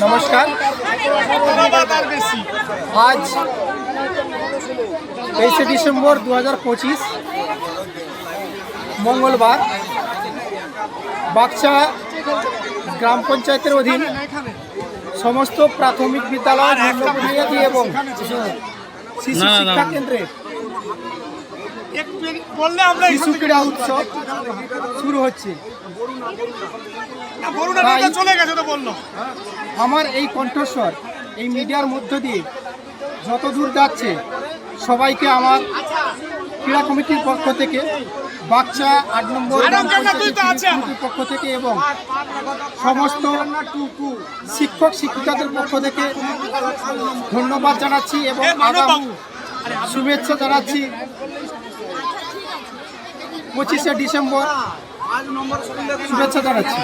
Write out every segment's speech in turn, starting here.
নমস্কার আজ তেইশে ডিসেম্বর দু হাজার পঁচিশ মঙ্গলবার বাক্সা গ্রাম পঞ্চায়েতের অধীন সমস্ত প্রাথমিক বিদ্যালয় এবং শিশু। শিক্ষা কেন্দ্রে শিশু ক্রীড়া উৎসব শুরু হচ্ছে আমার এই কণ্ঠস্বর এই মিডিয়ার মধ্য দিয়ে যত দূর যাচ্ছে সবাইকে আমার ক্রীড়া কমিটির পক্ষ থেকে বাচ্চা আট নম্বর পক্ষ থেকে এবং সমস্ত শিক্ষক শিক্ষিকাদের পক্ষ থেকে ধন্যবাদ জানাচ্ছি এবং শুভেচ্ছা জানাচ্ছি। পঁচিশে ডিসেম্বর শুভেচ্ছা জানাচ্ছি।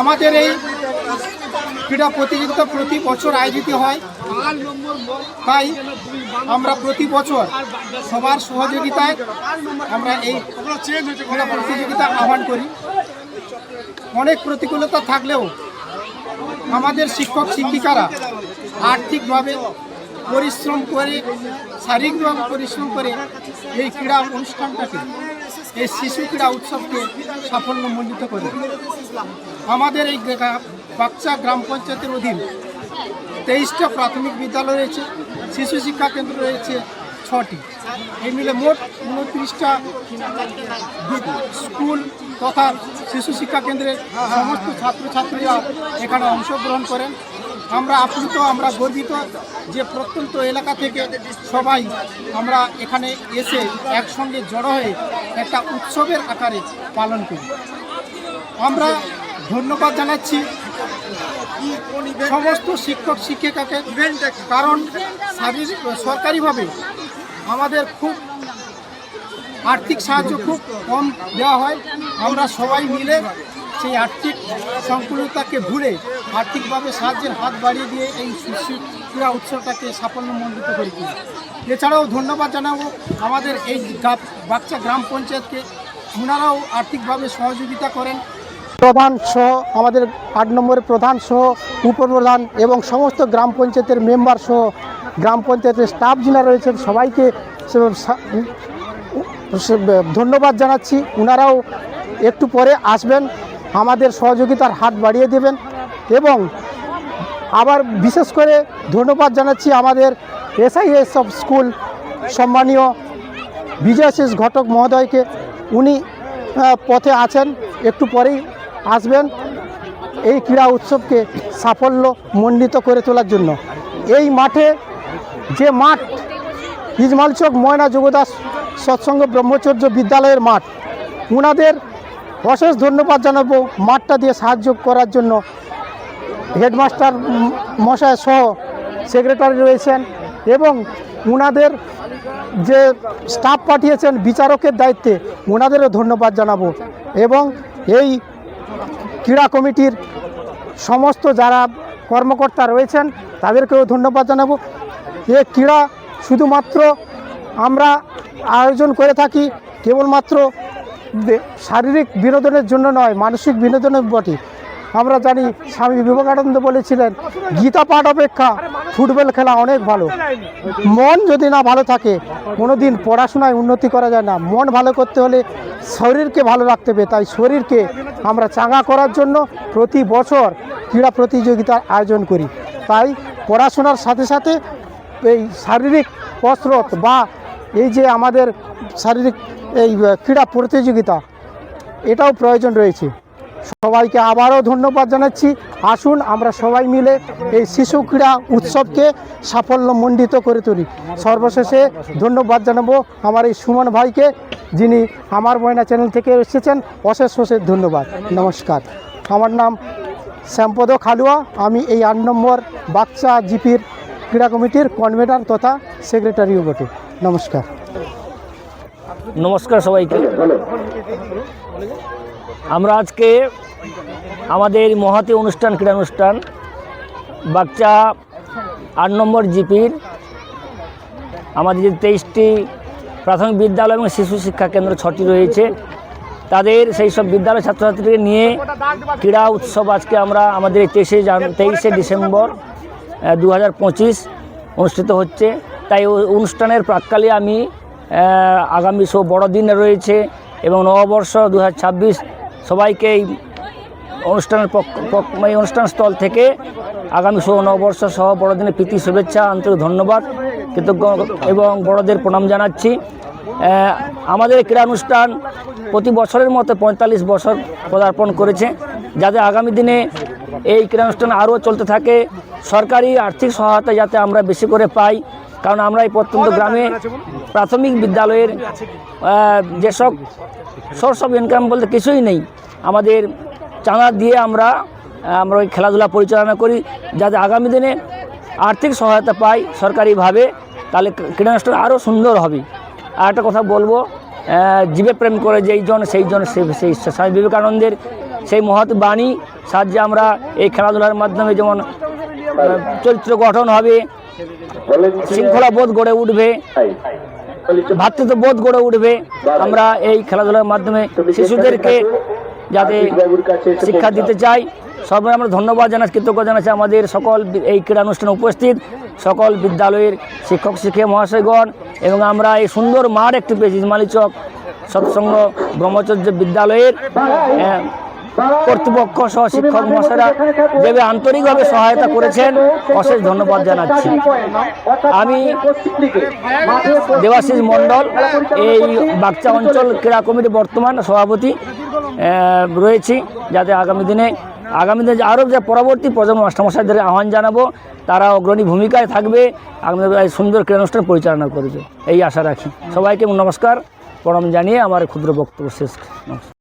আমাদের এই ক্রীড়া প্রতিযোগিতা প্রতি বছর আয়োজিত হয়। তাই আমরা প্রতি বছর সবার সহযোগিতায় আমরা এই ক্রীড়া প্রতিযোগিতা আহ্বান করি। অনেক প্রতিকূলতা থাকলেও আমাদের শিক্ষক শিক্ষিকারা আর্থিকভাবে পরিশ্রম করে, শারীরিকভাবে পরিশ্রম করে এই ক্রীড়া অনুষ্ঠানটাকে এই শিশু ক্রীড়া উৎসবকে সাফল্যমণ্ডিত করে। আমাদের এই বাচ্চা গ্রাম পঞ্চায়েতের অধীন তেইশটা প্রাথমিক বিদ্যালয় রয়েছে, শিশু শিক্ষা কেন্দ্র রয়েছে ছটি। এই মিলে মোট উনত্রিশটা স্কুল তথা শিশু শিক্ষা কেন্দ্রের সমস্ত ছাত্রছাত্রীরা এখানে অংশগ্রহণ করেন। আমরা আপ্লুত, আমরা গর্বিত যে প্রত্যন্ত এলাকা থেকে সবাই আমরা এখানে এসে একসঙ্গে জড়ো হয়ে একটা উৎসবের আকারে পালন করি। আমরা ধন্যবাদ জানাচ্ছি সমস্ত শিক্ষক, শিক্ষিকাকে, কারণ সরকারিভাবে আমাদের খুব আর্থিক সাহায্য খুব কম দেওয়া হয়। আমরা সবাই মিলে সেই আর্থিক সংকুলতাকে ভুলে আর্থিকভাবে সাহায্যের হাত বাড়িয়ে দিয়ে এই ক্রীড়া উৎসবটাকে সাফল্যমণ্ডিত করে এছাড়াও ধন্যবাদ জানাব আমাদের এই বাচ্চা গ্রাম পঞ্চায়েতকে। ওনারাও আর্থিকভাবে সহযোগিতা করেন। প্রধান সহ আমাদের আট নম্বরের প্রধান সহ উপপ্রধান এবং সমস্ত গ্রাম পঞ্চায়েতের মেম্বার সহ গ্রাম পঞ্চায়েতের স্টাফ যিনা রয়েছেন সবাইকে ধন্যবাদ জানাচ্ছি। ওনারাও একটু পরে আসবেন। আমাদের সহযোগিতার হাত বাড়িয়ে দেবেন এবং আবার বিশেষ করে ধন্যবাদ জানাচ্ছি আমাদের এসআইএস অফ স্কুল সম্মানীয় বিজয়াশিস ঘটক মহোদয়কে। উনি পথে আছেন, একটু পরেই আসবেন এই ক্রীড়া উৎসবকে সাফল্য মণ্ডিত করে তোলার জন্য। এই মাঠে যে মাঠ ইজমালচক ময়না যোগদাস সৎসঙ্গ ব্রহ্মচর্য বিদ্যালয়ের মাঠ ওনাদের অশেষ ধন্যবাদ জানাব মাঠটা দিয়ে সাহায্য করার জন্য। হেডমাস্টার ম- মশাই সহ সেক্রেটারি রয়েছেন এবং ওনাদের যে স্টাফ পাঠিয়েছেন বিচারকের দায়িত্বে ওনাদেরও ধন্যবাদ জানাব। এবং এই ক্রীড়া কমিটির সমস্ত যারা কর্মকর্তা রয়েছেন, তাদেরকেও ধন্যবাদ জানাব। এ ক্রীড়া শুধুমাত্র আমরা আয়োজন করে থাকি, কেবলমাত্র শারীরিক বিনোদনের জন্য নয়, মানসিক বিনোদনের বটে। আমরা জানি স্বামী বিবেকানন্দ বলেছিলেন, গীতা পাঠ অপেক্ষা, ফুটবল খেলা অনেক ভালো। মন যদি না ভালো থাকে কোনো দিন পড়াশোনায় উন্নতি করা যায় না। মন ভালো করতে হলে শরীরকে ভালো রাখতে হবে। তাই শরীরকে আমরা চাঙ্গা করার জন্য প্রতি বছর ক্রীড়া প্রতিযোগিতার আয়োজন করি। তাই পড়াশোনার সাথে সাথে এই শারীরিক কসরত বা এই যে আমাদের শারীরিক এই ক্রীড়া প্রতিযোগিতা, এটাও প্রয়োজন রয়েছে। সবাইকে আবারও ধন্যবাদ জানাচ্ছি। আসুন আমরা সবাই মিলে এই শিশু ক্রীড়া উৎসবকে সাফল্যমণ্ডিত করে তুলি। সর্বশেষে ধন্যবাদ জানাব আমার এই সুমন ভাইকে, যিনি আমার ময়না চ্যানেল থেকে এসেছেন। অশেষ অশেষ ধন্যবাদ। নমস্কার। আমার নাম শ্যামপদ খালুয়া। আমি এই আট নম্বর বাচ্চা জিপির ক্রীড়া কমিটির কনভেনার তথা সেক্রেটারিও বটে। নমস্কার। নমস্কার সবাইকে। আমরা আজকে আমাদের মহাতি অনুষ্ঠান ক্রীড়া অনুষ্ঠান বাচ্চা আট নম্বর জিপির আমাদের যে তেইশটি প্রাথমিক বিদ্যালয় এবং শিশু শিক্ষা কেন্দ্র ছটি রয়েছে। তাদের সেই সব বিদ্যালয় ছাত্রছাত্রীকে নিয়ে ক্রীড়া উৎসব আজকে আমরা আমাদের তেইশে জান তেইশে ডিসেম্বর দু হাজার পঁচিশ অনুষ্ঠিত হচ্ছে। তাই অনুষ্ঠানের প্রাককালে আমি আগামী সব বড়দিন রয়েছে এবং নববর্ষ দু হাজার ছাব্বিশ সবাইকে এই অনুষ্ঠানের এই অনুষ্ঠান স্থল থেকে আগামী শুভ নববর্ষ সহ বড়দিনের প্রীতি, শুভেচ্ছা, আন্তরিক ধন্যবাদ, কৃতজ্ঞ এবং বড়দের প্রণাম জানাচ্ছি। আমাদের ক্রীড়া অনুষ্ঠান প্রতি বছরের মতো পঁয়তাল্লিশ বছর পদার্পণ করেছে, যাতে আগামী দিনে এই ক্রীড়া অনুষ্ঠান আরও চলতে থাকে। সরকারি আর্থিক সহায়তা যাতে আমরা বেশি করে পাই কারণ আমরা এই প্রত্যন্ত গ্রামে প্রাথমিক বিদ্যালয়ের যেসব সোর্স অফ ইনকাম বলতে কিছুই নেই আমাদের চাঁদা দিয়ে আমরা আমরা ওই খেলাধুলা পরিচালনা করি যাতে আগামী দিনে আর্থিক সহায়তা পাই সরকারিভাবে তাহলে ক্রীড়া অনুষ্ঠান আরও সুন্দর হবে। আর একটা কথা বলব জীবে প্রেম করে যেই জন সেই জন সে সেই স্বামী বিবেকানন্দের সেই মহৎ বাণী সাহায্যে আমরা এই খেলাধুলার মাধ্যমে যেমন চরিত্র গঠন হবে। শৃঙ্খলা বোধ গড়ে উঠবে। ভাতৃত্ব বোধ গড়ে উঠবে। আমরা এই খেলাধুলার মাধ্যমে শিশুদেরকে যাতে শিক্ষা দিতে চাই। সবাই আমরা ধন্যবাদ জানাচ্ছি কৃতজ্ঞ জানাচ্ছি আমাদের সকল এই ক্রীড়া অনুষ্ঠানে উপস্থিত সকল বিদ্যালয়ের শিক্ষক শিক্ষিকা মহাশয়গণ এবং আমরা এই সুন্দর মাঠ একটি পেয়েছি ইসমালি চক সৎসঙ্গ ব্রহ্মচর্য বিদ্যালয়ের আহ, কর্তৃপক্ষ সহ শিক্ষক মহাশয়রা যেভাবে আন্তরিকভাবে সহায়তা করেছেন অশেষ ধন্যবাদ জানাচ্ছি। আমি দেবাশিস মণ্ডল এই বাগচা অঞ্চল ক্রীড়া কমিটি বর্তমান সভাপতি রয়েছি যাতে আগামী দিনে আগামী দিনে আরও যে পরবর্তী প্রজন্ম মাস্টারমশাইদের আহ্বান জানাব তারা অগ্রণী ভূমিকায় থাকবে আগামী সুন্দর ক্রীড়া অনুষ্ঠান পরিচালনা করবে এই আশা রাখি। সবাইকে নমস্কার প্রণাম জানিয়ে আমার ক্ষুদ্র বক্তব্য শেষ।